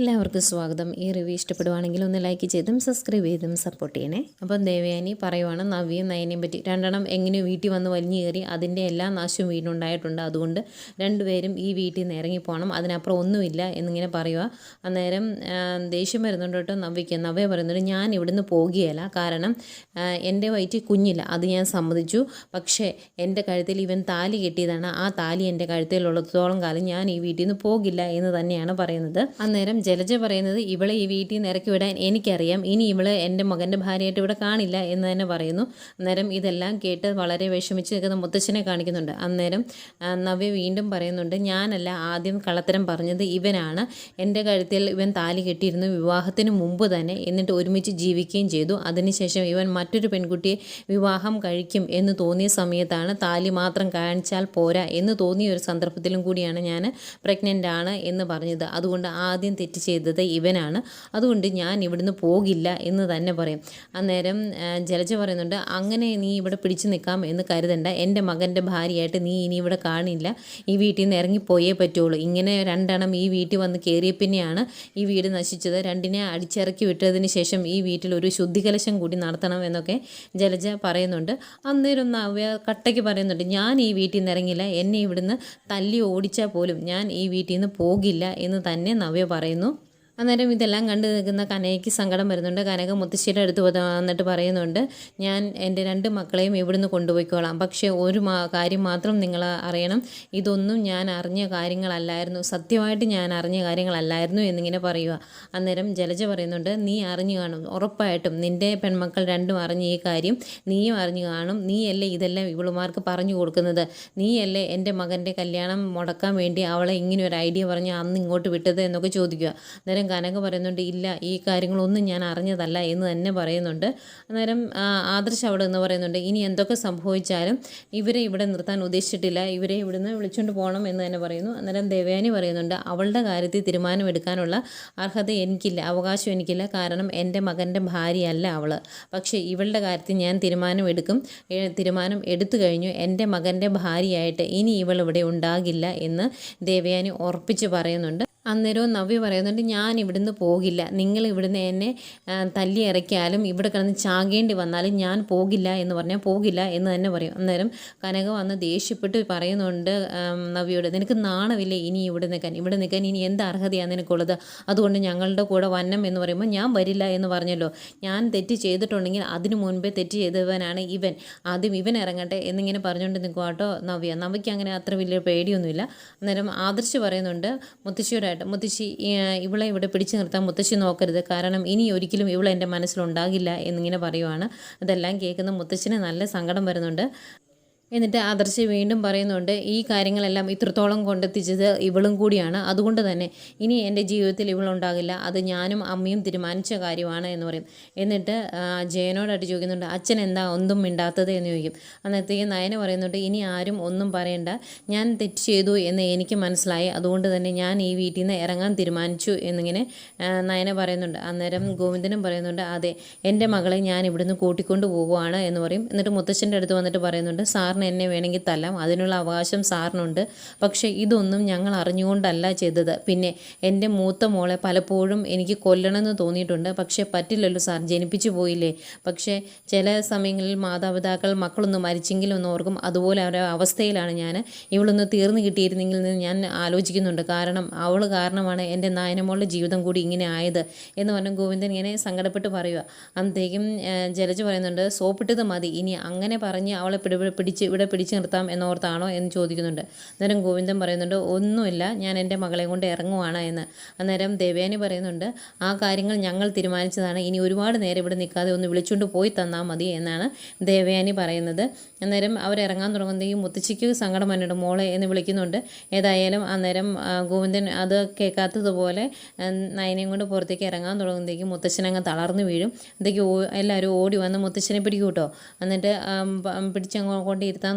എല്ലാവർക്കും സ്വാഗതം. ഈ റിവ്യൂ ഇഷ്ടപ്പെടുവാണെങ്കിൽ ഒന്ന് ലൈക്ക് ചെയ്തും സബ്സ്ക്രൈബ് ചെയ്തും സപ്പോർട്ട് ചെയ്യണേ. അപ്പം ദേവയാനി പറയുവാണ് നവ്യയും നയനെയും പറ്റി രണ്ടെണ്ണം എങ്ങനെ വീട്ടിൽ വന്ന് വലിഞ്ഞു കയറി അതിന്റെ എല്ലാ നാശവും വീടിനുണ്ടായിട്ടുണ്ട് അതുകൊണ്ട് രണ്ടുപേരും ഈ വീട്ടിൽ നിന്ന് ഇറങ്ങിപ്പോകണം അതിനപ്പുറം ഒന്നുമില്ല എന്നിങ്ങനെ പറയുക അന്നേരം ദേഷ്യം വരുന്നുണ്ട് കേട്ടോ നവ്യയ്ക്ക്. നവ്യ പറയുന്നുണ്ട് ഞാൻ ഇവിടുന്ന് പോകുകയല്ല. കാരണം എന്റെ വയറ്റിൽ കുഞ്ഞില്ല. അത് ഞാൻ സമ്മതിച്ചു. പക്ഷേ എന്റെ കഴുത്തിൽ ഇവൻ താലി കെട്ടിയതാണ്. ആ താലി എന്റെ കഴുത്തിലുള്ളത്തോളം കാലം ഞാൻ ഈ വീട്ടിൽ നിന്ന് പോകില്ല എന്ന് തന്നെയാണ് പറയുന്നത്. അന്നേരം ജലജ പറയുന്നത് ഇവളെ ഈ വീട്ടിൽ നിന്ന് ഇറക്കി വിടാൻ എനിക്കറിയാം. ഇനി ഇവൾ എന്റെ മകന്റെ ഭാര്യയായിട്ട് ഇവിടെ കാണില്ല എന്ന് തന്നെ പറയുന്നു. അന്നേരം ഇതെല്ലാം കേട്ട് വളരെ വിഷമിച്ച് നിൽക്കുന്ന മുത്തച്ഛനെ കാണിക്കുന്നുണ്ട്. അന്നേരം നവ്യ വീണ്ടും പറയുന്നുണ്ട് ഞാനല്ല ആദ്യം കള്ളത്തരം പറഞ്ഞത് ഇവനാണ്. എന്റെ കഴുത്തിൽ ഇവൻ താലി കെട്ടിയിരുന്നു. വിവാഹത്തിന് മുമ്പ് തന്നെ എന്നിട്ട് ഒരുമിച്ച് ജീവിക്കുകയും ചെയ്തു. അതിനുശേഷം ഇവൻ മറ്റൊരു പെൺകുട്ടിയെ വിവാഹം കഴിക്കും എന്ന് തോന്നിയ സമയത്താണ് താലി മാത്രം കാണിച്ചാൽ പോരാ എന്ന് തോന്നിയ ഒരു സന്ദർഭത്തിലും കൂടിയാണ് ഞാൻ പ്രഗ്നന്റ് ആണ് എന്ന് പറഞ്ഞത്. അതുകൊണ്ട് ആദ്യം തെറ്റ് ചെയ്തത് ഇവനാണ്. അതുകൊണ്ട് ഞാൻ ഇവിടുന്ന് പോകില്ല എന്ന് തന്നെ പറയും. അന്നേരം ജലജ പറയുന്നുണ്ട് അങ്ങനെ നീ ഇവിടെ പിടിച്ചു നിൽക്കാം എന്ന് കരുതണ്ട. എന്റെ മകന്റെ ഭാര്യയായിട്ട് നീ ഇനി ഇവിടെ കാണില്ല. ഈ വീട്ടിൽ നിന്ന് ഇറങ്ങിപ്പോയേ പറ്റുള്ളൂ. ഇങ്ങനെ രണ്ടെണ്ണം ഈ വീട്ടിൽ വന്ന് കയറിയ പിന്നെയാണ് ഈ വീട് നശിച്ചത്. രണ്ടിനെ അടിച്ചിറക്കി വിട്ടതിന് ശേഷം ഈ വീട്ടിൽ ഒരു ശുദ്ധികലശം കൂടി നടത്തണം എന്നൊക്കെ ജലജ പറയുന്നുണ്ട്. അന്നേരം കട്ടയ്ക്ക് പറയുന്നുണ്ട് ഞാൻ ഈ വീട്ടിൽ നിന്ന് ഇറങ്ങില്ല. എന്നെ ഇവിടുന്ന് തല്ലി ഓടിച്ചാൽ പോലും ഞാൻ ഈ വീട്ടിൽ നിന്ന് പോകില്ല എന്ന് തന്നെ നവ്യ പറയുന്നു. അന്നേരം ഇതെല്ലാം കണ്ടു നിൽക്കുന്ന കനയ്ക്ക് സങ്കടം വരുന്നുണ്ട്. കനക മുത്തശ്ശിയുടെ അടുത്ത് വന്ന് വന്നിട്ട് പറയുന്നുണ്ട് ഞാൻ എന്റെ രണ്ട് മക്കളെയും ഇവിടുന്ന് കൊണ്ടുപോയിക്കോളാം. പക്ഷേ ഒരു കാര്യം മാത്രം നിങ്ങൾ അറിയണം. ഇതൊന്നും ഞാൻ അറിഞ്ഞ കാര്യങ്ങളല്ലായിരുന്നു. സത്യമായിട്ട് ഞാൻ അറിഞ്ഞ കാര്യങ്ങളല്ലായിരുന്നു എന്നിങ്ങനെ പറയുക. അന്നേരം ജലജ പറയുന്നുണ്ട് നീ അറിഞ്ഞു കാണും. ഉറപ്പായിട്ടും നിന്റെ പെൺമക്കൾ രണ്ടും അറിഞ്ഞ ഈ കാര്യം നീയും അറിഞ്ഞു കാണും. നീയല്ലേ ഇതെല്ലാം ഇവളുമാർക്ക് പറഞ്ഞു കൊടുക്കുന്നത്? നീയല്ലേ എന്റെ മകന്റെ കല്യാണം മുടക്കാൻ വേണ്ടി അവളെ ഇങ്ങനെ ഒരു ഐഡിയ പറഞ്ഞ് അന്ന് ഇങ്ങോട്ട് വിട്ടത്? എന്നൊക്കെ ചോദിക്കുക. അന്നേരം കനക പറയുന്നുണ്ട് ഇല്ല ഈ കാര്യങ്ങളൊന്നും ഞാൻ അറിഞ്ഞതല്ല എന്ന് തന്നെ പറയുന്നുണ്ട്. അന്നേരം ആദർശ അവിടെ നിന്ന് പറയുന്നുണ്ട് ഇനി എന്തൊക്കെ സംഭവിച്ചാലും ഇവരെ ഇവിടെ നിർത്താൻ ഉദ്ദേശിച്ചിട്ടില്ല ഇവരെ ഇവിടുന്ന് വിളിച്ചുകൊണ്ട് പോകണം എന്ന് തന്നെ പറയുന്നു. അന്നേരം ദേവയാനി പറയുന്നുണ്ട് അവളുടെ കാര്യത്തിൽ തീരുമാനമെടുക്കാനുള്ള അർഹത എനിക്കില്ല അവകാശം എനിക്കില്ല കാരണം എന്റെ മകന്റെ ഭാര്യയല്ല അവൾ പക്ഷേ ഇവളുടെ കാര്യത്തിൽ ഞാൻ തീരുമാനമെടുക്കും തീരുമാനം എടുത്തു കഴിഞ്ഞു എന്റെ മകന്റെ ഭാര്യയായിട്ട് ഇനി ഇവൾ ഇവിടെ ഉണ്ടാകില്ല എന്ന് ദേവയാനി ഉറപ്പിച്ച് പറയുന്നുണ്ട്. അന്നേരവും നവ്യ പറയുന്നുണ്ട് ഞാൻ ഇവിടുന്ന് പോകില്ല. നിങ്ങൾ ഇവിടുന്ന് എന്നെ തല്ലി ഇറക്കിയാലും ഇവിടെ കിടന്ന് ചാകേണ്ടി വന്നാലും ഞാൻ പോകില്ല എന്ന് പറഞ്ഞാൽ പോകില്ല എന്ന് തന്നെ പറയും. അന്നേരം കനക വന്ന് ദേഷ്യപ്പെട്ട് പറയുന്നുണ്ട് നവ്യോട് നിനക്ക് നാണമില്ലേ ഇനി ഇവിടെ നിൽക്കാൻ? ഇവിടെ നിൽക്കാൻ ഇനി എന്ത് അർഹതയാണ് നിനക്കുള്ളത്? അതുകൊണ്ട് ഞങ്ങളുടെ കൂടെ വന്നം എന്ന് പറയുമ്പോൾ ഞാൻ വരില്ല എന്ന് പറഞ്ഞല്ലോ. ഞാൻ തെറ്റ് ചെയ്തിട്ടുണ്ടെങ്കിൽ അതിനു മുൻപേ തെറ്റ് ചെയ്തവനാണ് ഇവൻ. ആദ്യം ഇവൻ ഇറങ്ങട്ടെ എന്നിങ്ങനെ പറഞ്ഞുകൊണ്ട് നിൽക്കുക കേട്ടോ നവ്യ. നവയ്ക്ക് അങ്ങനെ അത്ര വലിയ പേടിയൊന്നുമില്ല. അന്നേരം ആദർശ് പറയുന്നുണ്ട് മുത്തശ്ശിയോടായിട്ട് മുത്തശ്ശി ഇവളെ ഇവിടെ പിടിച്ചു നിർത്താൻ മുത്തശ്ശി നോക്കരുത്. കാരണം ഇനി ഒരിക്കലും ഇവളെ എന്റെ മനസ്സിലുണ്ടാകില്ല എന്നിങ്ങനെ പറയുവാണ്. അതെല്ലാം കേൾക്കുന്ന മുത്തശ്ശിന് നല്ല സങ്കടം വരുന്നുണ്ട്. എന്നിട്ട് ആദർശ് വീണ്ടും പറയുന്നുണ്ട് ഈ കാര്യങ്ങളെല്ലാം ഇത്രത്തോളം കൊണ്ടെത്തിച്ചത് ഇവളും കൂടിയാണ്. അതുകൊണ്ട് തന്നെ ഇനി എന്റെ ജീവിതത്തിൽ ഇവളുണ്ടാകില്ല അത് ഞാനും അമ്മയും തീരുമാനിച്ച കാര്യമാണ് എന്ന് പറയും. എന്നിട്ട് ജയനോടായിട്ട് ചോദിക്കുന്നുണ്ട് അച്ഛൻ എന്താ ഒന്നും മിണ്ടാത്തത്? എന്ന് ചോദിക്കും. അന്നത്തേക്ക് നയന പറയുന്നുണ്ട് ഇനി ആരും ഒന്നും പറയണ്ട. ഞാൻ തെറ്റ് ചെയ്തു എന്ന് എനിക്ക് മനസ്സിലായി. അതുകൊണ്ട് തന്നെ ഞാൻ ഈ വീട്ടിൽ നിന്ന് ഇറങ്ങാൻ തീരുമാനിച്ചു എന്നിങ്ങനെ നയന പറയുന്നുണ്ട്. അന്നേരം ഗോവിന്ദനും പറയുന്നുണ്ട് അതെ എന്റെ മകളെ ഞാൻ ഇവിടുന്ന് കൂട്ടിക്കൊണ്ട് പോവുകയാണ് എന്ന് പറയും. എന്നിട്ട് മുത്തച്ഛന്റെ അടുത്ത് വന്നിട്ട് പറയുന്നുണ്ട് സാറിന് എന്നെ വേണമെങ്കിൽ തല്ലാം. അതിനുള്ള അവകാശം സാറിനുണ്ട്. പക്ഷേ ഇതൊന്നും ഞങ്ങൾ അറിഞ്ഞുകൊണ്ടല്ല ചെയ്തത്. പിന്നെ എന്റെ മൂത്ത മോളെ പലപ്പോഴും എനിക്ക് കൊല്ലണമെന്ന് തോന്നിയിട്ടുണ്ട്. പക്ഷേ പറ്റില്ലല്ലോ സാർ. ജനിപ്പിച്ചു പോയില്ലേ. പക്ഷേ ചില സമയങ്ങളിൽ മാതാപിതാക്കൾ മക്കളൊന്ന് മരിച്ചെങ്കിലൊന്ന് ഓർക്കും. അതുപോലെ അവരുടെ അവസ്ഥയിലാണ് ഞാൻ. ഇവളൊന്ന് തീർന്നു കിട്ടിയിരുന്നെങ്കിൽ എന്ന് ഞാൻ ആലോചിക്കുന്നുണ്ട്. കാരണം അവൾ കാരണമാണ് എന്റെ നായനമോളുടെ ജീവിതം കൂടി ഇങ്ങനെ ആയത് എന്ന് പറഞ്ഞ് ഗോവിന്ദൻ ഇങ്ങനെ സങ്കടപ്പെട്ട് പറയുക. അന്നത്തേക്കും ജലജ് പറയുന്നുണ്ട് സോപ്പിട്ടത് മതി. ഇനി അങ്ങനെ പറഞ്ഞ് അവളെ പിടി പിടിച്ച് ഇവിടെ പിടിച്ചു നിർത്താം എന്നോർത്താണോ എന്ന് ചോദിക്കുന്നുണ്ട്. അന്നേരം ഗോവിന്ദൻ പറയുന്നുണ്ട് ഒന്നുമില്ല ഞാൻ എന്റെ മകളെ കൊണ്ട് ഇറങ്ങുവാണ് എന്ന്. അന്നേരം ദേവയാനി പറയുന്നുണ്ട് ആ കാര്യങ്ങൾ ഞങ്ങൾ തീരുമാനിച്ചതാണ്. ഇനി ഒരുപാട് നേരം ഇവിടെ നിൽക്കാതെ ഒന്ന് വിളിച്ചുകൊണ്ട് പോയി തന്നാൽ മതി എന്നാണ് ദേവയാനി പറയുന്നത്. അന്നേരം അവരിറങ്ങാൻ തുടങ്ങുന്നതെങ്കിൽ മുത്തച്ഛിക്ക് സങ്കടം വന്നിട്ട് മോളെ എന്ന് വിളിക്കുന്നുണ്ട്. ഏതായാലും അന്നേരം ഗോവിന്ദൻ അത് കേൾക്കാത്തതുപോലെ നയനെയും കൊണ്ട് പുറത്തേക്ക് ഇറങ്ങാൻ തുടങ്ങുമ്പോഴത്തേക്കും മുത്തച്ഛനങ്ങ് തളർന്നു വീഴും. അതൊക്കെ എല്ലാവരും ഓടി വന്ന് മുത്തച്ഛനെ പിടിക്കും കേട്ടോ എന്നിട്ട് പിടിച്ചങ്ങോട്ട് ഇരുത്താൻ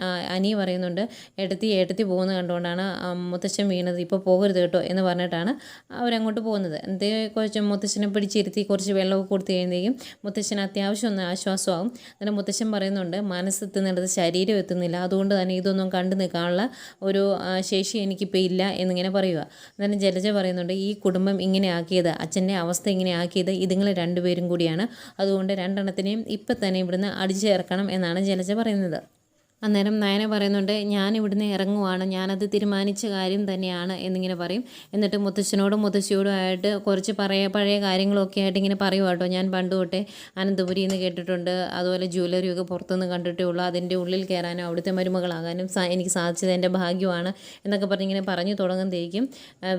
ആ, അനി പറയുന്നുണ്ട് എടുത്തി എടുത്തി പോകുന്നത് കണ്ടുകൊണ്ടാണ് മുത്തച്ഛൻ വീണത്. ഇപ്പോൾ പോകരുത് കേട്ടോ എന്ന് പറഞ്ഞിട്ടാണ് അവരങ്ങോട്ട് പോകുന്നത്. എന്തേ കുറച്ച് മുത്തശ്ശനെ പിടിച്ചിരുത്തി കുറച്ച് വെള്ളമൊക്കെ കൊടുത്തു കഴിയുമ്പോഴേക്കും മുത്തശ്ശന് അത്യാവശ്യം ഒന്ന് ആശ്വാസമാകും എന്നിട്ട് മുത്തശ്ശൻ പറയുന്നുണ്ട് മനസ്സെത്തുന്നിടത്ത് ശരീരം എത്തുന്നില്ല. അതുകൊണ്ട് തന്നെ ഇതൊന്നും കണ്ടു നിൽക്കാനുള്ള ഒരു ശേഷി എനിക്കിപ്പോൾ ഇല്ല എന്നിങ്ങനെ പറയുക. അന്നേരം ജലജ പറയുന്നുണ്ട് ഈ കുടുംബം ഇങ്ങനെ ആക്കിയത് അച്ഛന്റെ അവസ്ഥ ഇങ്ങനെ ആക്കിയത് ഇതുങ്ങൾ രണ്ടുപേരും കൂടിയാണ്. അതുകൊണ്ട് രണ്ടെണ്ണത്തിനെയും ഇപ്പം തന്നെ ഇവിടുന്ന് അടിച്ചു ചേർക്കണം എന്നാണ് ജലജ പറയുന്നത്. അന്നേരം നയന പറയുന്നുണ്ട് ഞാൻ ഇവിടുന്ന് ഇറങ്ങുവാണ്. ഞാനത് തീരുമാനിച്ച കാര്യം തന്നെയാണ് എന്നിങ്ങനെ പറയും. എന്നിട്ട് മുത്തശ്ശനോടും മുത്തശ്ശിയോടും ആയിട്ട് കുറച്ച് പറയ പഴയ കാര്യങ്ങളൊക്കെ ആയിട്ട് ഇങ്ങനെ പറയും കേട്ടോ. ഞാൻ പണ്ട് തൊട്ടേ അനന്തപുരി എന്ന് കേട്ടിട്ടുണ്ട്. അതുപോലെ ജ്വല്ലറിയൊക്കെ പുറത്തുനിന്ന് കണ്ടിട്ടേ ഉള്ളൂ. അതിന്റെ ഉള്ളിൽ കയറാനും അവിടുത്തെ മരുമകളാകാനും എനിക്ക് സാധിച്ചത് എന്റെ ഭാഗ്യമാണ് എന്നൊക്കെ പറഞ്ഞ് ഇങ്ങനെ പറഞ്ഞു തുടങ്ങാൻ തേക്കും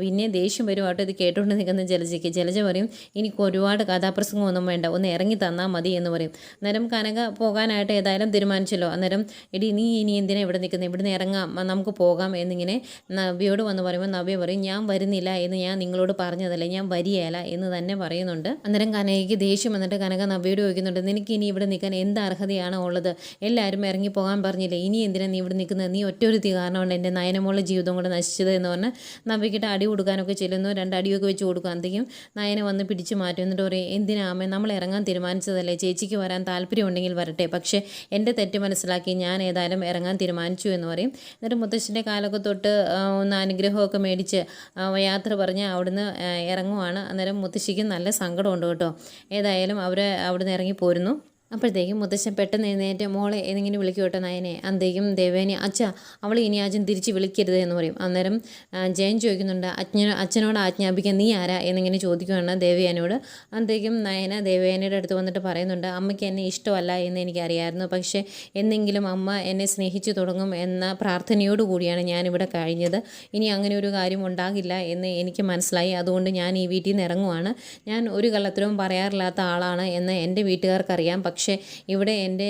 പിന്നെ ദേഷ്യം വരും കേട്ടോ. ഇത് കേട്ടുകൊണ്ട് നിൽക്കുന്ന ജലജയ്ക്ക്. ജലജ പറയും എനിക്ക് ഒരുപാട് കഥാപ്രസംഗമൊന്നും വേണ്ട. ഒന്ന് ഇറങ്ങി തന്നാൽ മതി എന്ന് പറയും. അന്നേരം കനക പോകാനായിട്ട് ഏതായാലും തീരുമാനിച്ചല്ലോ. അന്നേരം എടി നീ ഇനി എന്തിനാ ഇവിടെ നിൽക്കുന്നത് ഇവിടുന്ന് ഇറങ്ങാം നമുക്ക് പോകാം എന്നിങ്ങനെ നവ്യയോട് വന്ന് പറയുമ്പോൾ നവ്യ പറയും ഞാൻ വരുന്നില്ല എന്ന് ഞാൻ നിങ്ങളോട് പറഞ്ഞതല്ലേ ഞാൻ വരികയല്ല എന്ന് തന്നെ പറയുന്നുണ്ട്. അന്നേരം കനകയ്ക്ക് ദേഷ്യം വന്നിട്ട് കനക നവ്യയോട് ചോദിക്കുന്നുണ്ട് നിനക്ക് ഇനി ഇവിടെ നിൽക്കാൻ എന്ത് അർഹതയാണ് ഉള്ളത്? എല്ലാവരും ഇറങ്ങി പോകാൻ പറഞ്ഞില്ലേ ഇനി എന്തിനാണ് നീ ഇവിടെ നിൽക്കുന്നത് നീ ഒറ്റൊരുത്തി കാരണമുണ്ട് എന്റെ നയനമോളുടെ ജീവിതം കൊണ്ട് നശിച്ചത് എന്ന് പറഞ്ഞ് നവ്യക്കിട്ട് അടി കൊടുക്കാനൊക്കെ ചെല്ലുന്നു രണ്ട് അടിയൊക്കെ വെച്ച് കൊടുക്കും. അന്തെങ്കിലും നയനെ വന്ന് പിടിച്ചു മാറ്റും. എന്നിട്ട് പറയും എന്തിനാമേ നമ്മൾ ഇറങ്ങാൻ തീരുമാനിച്ചതല്ലേ? ചേച്ചിക്ക് വരാൻ താല്പര്യമുണ്ടെങ്കിൽ വരട്ടെ. പക്ഷേ എന്റെ തെറ്റ് മനസ്സിലാക്കി ഞാൻ ഏതായാലും ഇറങ്ങാൻ തീരുമാനിച്ചു എന്ന് പറയും. എന്നിട്ട് മുത്തശ്ശന്റെ കാലൊക്കെ തൊട്ട് ഒന്ന് അനുഗ്രഹമൊക്കെ മേടിച്ച് യാത്ര പറഞ്ഞ് അവിടുന്ന് ഇറങ്ങുവാണ്. അന്നേരം മുത്തശ്ശിക്ക് നല്ല സങ്കടമുണ്ട് കേട്ടോ. ഏതായാലും അവർ അവിടുന്ന് ഇറങ്ങി പോരുന്നു. അപ്പോഴത്തേക്കും മുത്തശ്ശൻ പെട്ടെന്ന് എഴുന്നേറ്റ് മോളെ എന്നിങ്ങനെ വിളിക്കോട്ടെ കേട്ടോ നയനെ. അന്തേക്കും ദേവേനെ അച്ഛ അവൾ ഇനി അച്ഛൻ തിരിച്ച് വിളിക്കരുത് എന്ന് പറയും. അന്നേരം ജയൻ ചോദിക്കുന്നുണ്ട് അജ്ഞ അച്ഛനോട് ആജ്ഞാപിക്കാൻ നീ ആരാ? എന്നിങ്ങനെ ചോദിക്കുകയാണ് ദേവയാനോട് അന്തേക്കും നയന ദേവയാനയുടെ അടുത്ത് വന്നിട്ട് പറയുന്നുണ്ട് അമ്മയ്ക്ക് എന്നെ ഇഷ്ടമല്ല എന്ന് എനിക്കറിയായിരുന്നു. പക്ഷേ എന്നെങ്കിലും അമ്മ എന്നെ സ്നേഹിച്ചു തുടങ്ങും എന്ന പ്രാർത്ഥനയോടുകൂടിയാണ് ഞാനിവിടെ കഴിഞ്ഞത്. ഇനി അങ്ങനെ ഒരു കാര്യം ഉണ്ടാകില്ല എന്ന് എനിക്ക് മനസ്സിലായി. അതുകൊണ്ട് ഞാൻ ഈ വീട്ടിൽ നിന്ന് ഇറങ്ങുവാണ്. ഞാൻ ഒരു കള്ളത്തരവും പറയാറില്ലാത്ത ആളാണ് എന്ന് എന്റെ വീട്ടുകാർക്കറിയാം. പക്ഷേ ഇവിടെ എന്റെ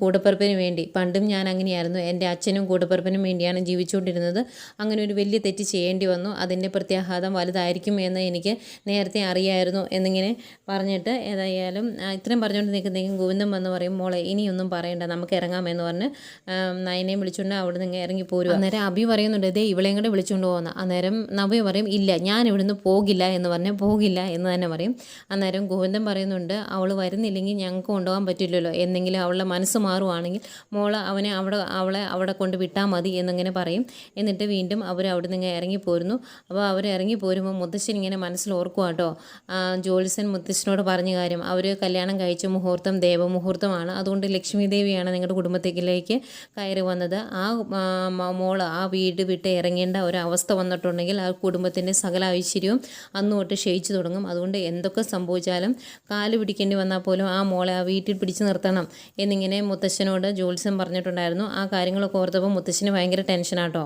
കൂടപ്പിറപ്പിന് വേണ്ടി പണ്ടും ഞാൻ അങ്ങനെയായിരുന്നു. എന്റെ അച്ഛനും കൂടപ്പിറപ്പിനും വേണ്ടിയാണ് ജീവിച്ചുകൊണ്ടിരുന്നത്. അങ്ങനെ ഒരു വലിയ തെറ്റ് ചെയ്യേണ്ടി വന്നു. അതിന്റെ പ്രത്യാഘാതം വലുതായിരിക്കും എന്ന് എനിക്ക് നേരത്തെ അറിയായിരുന്നു എന്നിങ്ങനെ പറഞ്ഞിട്ട് ഏതായാലും ഇത്രയും പറഞ്ഞുകൊണ്ട് നിൽക്കുന്നെങ്കിൽ ഗോവിന്ദൻ വന്ന് പറയും മോളെ ഇനിയൊന്നും പറയണ്ട. നമുക്ക് ഇറങ്ങാമെന്ന് പറഞ്ഞ് നയനെയും വിളിച്ചുകൊണ്ട് അവിടെ നിന്ന് ഇറങ്ങി പോരും അന്നേരം അഭി പറയുന്നുണ്ട് ഇതേ ഇവളെയും കൂടെ വിളിച്ചുകൊണ്ട് പോകുന്ന അന്നേരം നവ്യ പറയും ഇല്ല ഞാൻ ഇവിടുന്ന് പോകില്ല എന്ന് പറഞ്ഞാൽ പോകില്ല എന്ന് തന്നെ പറയും. അന്നേരം ഗോവിന്ദൻ പറയുന്നുണ്ട് അവൾ വരുന്നില്ലെങ്കിൽ ഞങ്ങൾക്ക് കൊണ്ടുപോകാൻ പറ്റില്ലല്ലോ. എന്നെങ്കിലും അവളുടെ മനസ്സ് മാറുവാണെങ്കിൽ മോൾ അവനെ അവിടെ അവളെ അവിടെ കൊണ്ട് വിട്ടാൽ മതി എന്നിങ്ങനെ പറയും. എന്നിട്ട് വീണ്ടും അവർ അവിടെ നിന്ന് ഇറങ്ങി പോരുന്നു. അപ്പോൾ അവർ ഇറങ്ങി പോരുമ്പോൾ മുത്തശ്ശൻ ഇങ്ങനെ മനസ്സിൽ ഓർക്കുക കേട്ടോ മുത്തശ്ശനോട് പറഞ്ഞ കാര്യം. അവർ കല്യാണം കഴിച്ച മുഹൂർത്തം ദേവമുഹൂർത്തമാണ്. അതുകൊണ്ട് ലക്ഷ്മി ദേവിയാണ് നിങ്ങളുടെ കുടുംബത്തേക്കിലേക്ക് കയറി വന്നത്. ആ മോൾ ആ വീട് വിട്ട് ഇറങ്ങേണ്ട ഒരു അവസ്ഥ വന്നിട്ടുണ്ടെങ്കിൽ ആ കുടുംബത്തിന്റെ സകല ഐശ്വര്യവും അന്ന് തൊട്ട് ക്ഷയിച്ചു തുടങ്ങും. അതുകൊണ്ട് എന്തൊക്കെ സംഭവിച്ചാലും കാൽ പിടിക്കേണ്ടി വന്നാൽ പോലും ആ മോളെ വീട്ടിൽ പിടിച്ചു നിർത്തണം എന്നിങ്ങനെ മുത്തശ്ശനോട് ജോത്സ്യം പറഞ്ഞിട്ടുണ്ടായിരുന്നു. ആ കാര്യങ്ങളൊക്കെ ഓർത്തപ്പോൾ മുത്തശ്ശന് ഭയങ്കര ടെൻഷനാട്ടോ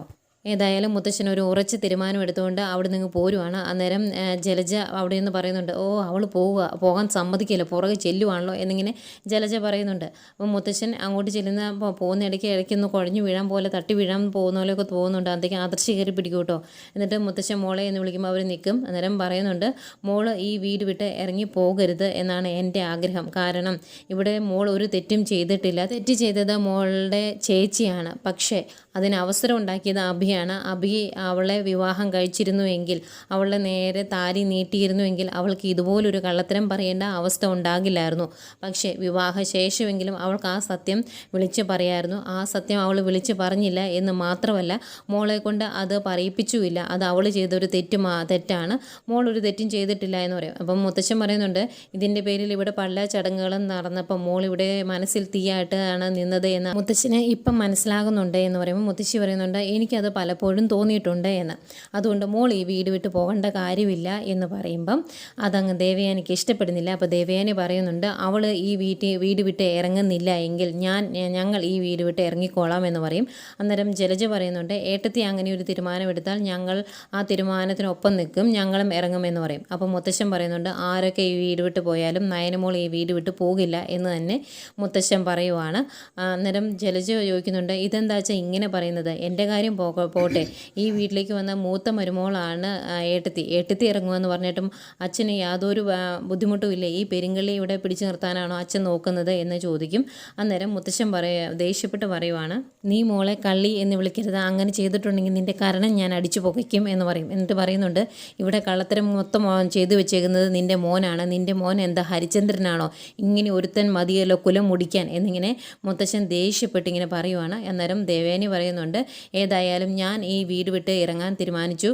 ഏതായാലും മുത്തശ്ശൻ ഒരു ഉറച്ച തീരുമാനം എടുത്തുകൊണ്ട് അവിടെ നിന്ന് പോരുവാണ്. അന്നേരം ജലജ അവിടെ നിന്ന് പറയുന്നുണ്ട് ഓ അവൾ പോവുക പോകാൻ സമ്മതിക്കില്ല പുറകെ ചെല്ലുവാണല്ലോ എന്നിങ്ങനെ ജലജ പറയുന്നുണ്ട്. അപ്പം മുത്തശ്ശൻ അങ്ങോട്ട് ചെല്ലുന്ന പോകുന്ന ഇടയ്ക്ക് ഇടയ്ക്കൊന്ന് കുഴഞ്ഞു വീഴാൻ പോലെ തട്ടി വീഴാൻ പോകുന്ന പോലെയൊക്കെ തോന്നുന്നുണ്ട്. അതൊക്കെ ആദർശി കയറി പിടിക്കും കേട്ടോ എന്നിട്ട് മുത്തശ്ശൻ മോളെ എന്ന് വിളിക്കുമ്പോൾ അവർ നിൽക്കും അന്നേരം പറയുന്നുണ്ട് മോൾ ഈ വീട് വിട്ട് ഇറങ്ങി പോകരുത് എന്നാണ് എന്റെ ആഗ്രഹം. കാരണം ഇവിടെ മോൾ ഒരു തെറ്റും ചെയ്തിട്ടില്ല. തെറ്റ് ചെയ്തത് മോളുടെ ചേച്ചിയാണ്. പക്ഷേ അതിന് അവസരം ഉണ്ടാക്കിയത് അഭിയാണ്. അഭി അവളെ വിവാഹം കഴിച്ചിരുന്നുവെങ്കിൽ അവളെ നേരെ താരി നീട്ടിയിരുന്നുവെങ്കിൽ അവൾക്ക് ഇതുപോലൊരു കള്ളത്തരം പറയേണ്ട അവസ്ഥ ഉണ്ടാകില്ലായിരുന്നു. പക്ഷേ വിവാഹ ശേഷമെങ്കിലും അവൾക്ക് ആ സത്യം വിളിച്ച് പറയായിരുന്നു. ആ സത്യം അവൾ വിളിച്ച് പറഞ്ഞില്ല എന്ന് മാത്രമല്ല മോളെ കൊണ്ട് അത് പറയിപ്പിച്ചുമില്ല അത് അവൾ ചെയ്തൊരു തെറ്റ് മാ തെറ്റാണ്. മോൾ ഒരു തെറ്റും ചെയ്തിട്ടില്ല എന്ന് പറയും. അപ്പം മുത്തച്ഛൻ പറയുന്നുണ്ട് ഇതിന്റെ പേരിൽ ഇവിടെ പല ചടങ്ങുകളും നടന്നപ്പോൾ മോൾ ഇവിടെ മനസ്സിൽ തീയായിട്ടാണ് നിന്നത് എന്ന് മുത്തച്ഛനെ ഇപ്പം മനസ്സിലാകുന്നുണ്ട് എന്ന് പറയുമ്പോൾ മുത്തശ്ശി പറയുന്നുണ്ട് എനിക്കത് പലപ്പോഴും തോന്നിയിട്ടുണ്ട് എന്ന്. അതുകൊണ്ട് മോൾ ഈ വീട് വിട്ട് പോകേണ്ട കാര്യമില്ല എന്ന് പറയുമ്പം അതങ്ങ് ദേവയാനിക്ക് ഇഷ്ടപ്പെടുന്നില്ല. അപ്പോൾ ദേവയാനി പറയുന്നുണ്ട് അവൾ ഈ വീട്ടിൽ വീട് വിട്ട് ഇറങ്ങുന്നില്ല എങ്കിൽ ഞാൻ ഞങ്ങൾ ഈ വീട് വിട്ട് ഇറങ്ങിക്കോളാം എന്ന് പറയും. അന്നേരം ജലജ പറയുന്നുണ്ട് ഏട്ടത്തി അങ്ങനെ ഒരു തീരുമാനമെടുത്താൽ ഞങ്ങൾ ആ തീരുമാനത്തിനൊപ്പം നിൽക്കും ഞങ്ങളും ഇറങ്ങുമെന്ന് പറയും. അപ്പോൾ മുത്തശ്ശൻ പറയുന്നുണ്ട് ആരൊക്കെ ഈ വീട് വിട്ട് പോയാലും നയനമോൾ ഈ വീട് വിട്ട് പോകില്ല എന്ന് തന്നെ മുത്തശ്ശൻ പറയുവാണ്. അന്നേരം ജലജ ചോദിക്കുന്നുണ്ട് ഇതെന്താ വെച്ചാൽ ഇങ്ങനെ പറയുന്നത്? എന്റെ കാര്യം പോട്ടെ. ഈ വീട്ടിലേക്ക് വന്ന മൂത്ത മരുമോളാണ് ഏട്ടത്തി. ഏട്ടത്തി ഇറങ്ങുമെന്ന് പറഞ്ഞിട്ടും അച്ഛന് യാതൊരു ബുദ്ധിമുട്ടും ഇല്ല. ഈ പെരുങ്കള്ളി ഇവിടെ പിടിച്ചു നിർത്താനാണോ അച്ഛൻ നോക്കുന്നത് എന്ന് ചോദിക്കും. അന്നേരം മുത്തശ്ശൻ പറയ ദേഷ്യപ്പെട്ട് പറയുവാണ് നീ മോളെ കള്ളി എന്ന് വിളിക്കരുത്. അങ്ങനെ ചെയ്തിട്ടുണ്ടെങ്കിൽ നിന്റെ കരണം ഞാൻ അടിച്ചു പൊക്കിക്കും എന്ന് പറയും. എന്നിട്ട് പറയുന്നുണ്ട് ഇവിടെ കള്ളത്തരം മൊത്തം ചെയ്തു വെച്ചേക്കുന്നത് നിന്റെ മോനാണ്. നിന്റെ മോൻ എന്താ ഹരിചന്ദ്രനാണോ? ഇങ്ങനെ ഒരുത്തൻ മതിയല്ലോ കുലം മുടിക്കാൻ. എന്നിങ്ങനെ മുത്തശ്ശൻ ദേഷ്യപ്പെട്ട് ഇങ്ങനെ പറയുവാണ്. അന്നേരം ദേവേനി പറയുന്നുണ്ട് ഏതായാലും ഞാൻ ഈ വീട് വിട്ട് ഇറങ്ങാൻ തീരുമാനിച്ചു.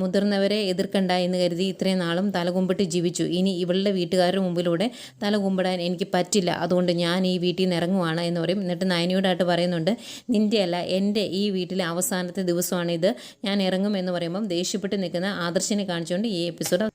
മുതിർന്നവരെ എതിർക്കണ്ട എന്ന് കരുതി ഇത്രയും നാളും തലകുമ്പിട്ട് ജീവിച്ചു. ഇനി ഇവളുടെ വീട്ടുകാരുടെ മുമ്പിലൂടെ തലകുമ്പിടാൻ എനിക്ക് പറ്റില്ല. അതുകൊണ്ട് ഞാൻ ഈ വീട്ടിൽ നിന്ന് ഇറങ്ങുവാണ് എന്ന് പറയും. എന്നിട്ട് നയനിയോടായിട്ട് പറയുന്നുണ്ട് നിന്റെ അല്ല എന്റെ ഈ വീട്ടിലെ അവസാനത്തെ ദിവസമാണിത്. ഞാൻ ഇറങ്ങും എന്ന് പറയുമ്പം ദേഷ്യപ്പെട്ട് നിൽക്കുന്ന ആദർശിനെ കാണിച്ചുകൊണ്ട് ഈ എപ്പിസോഡ്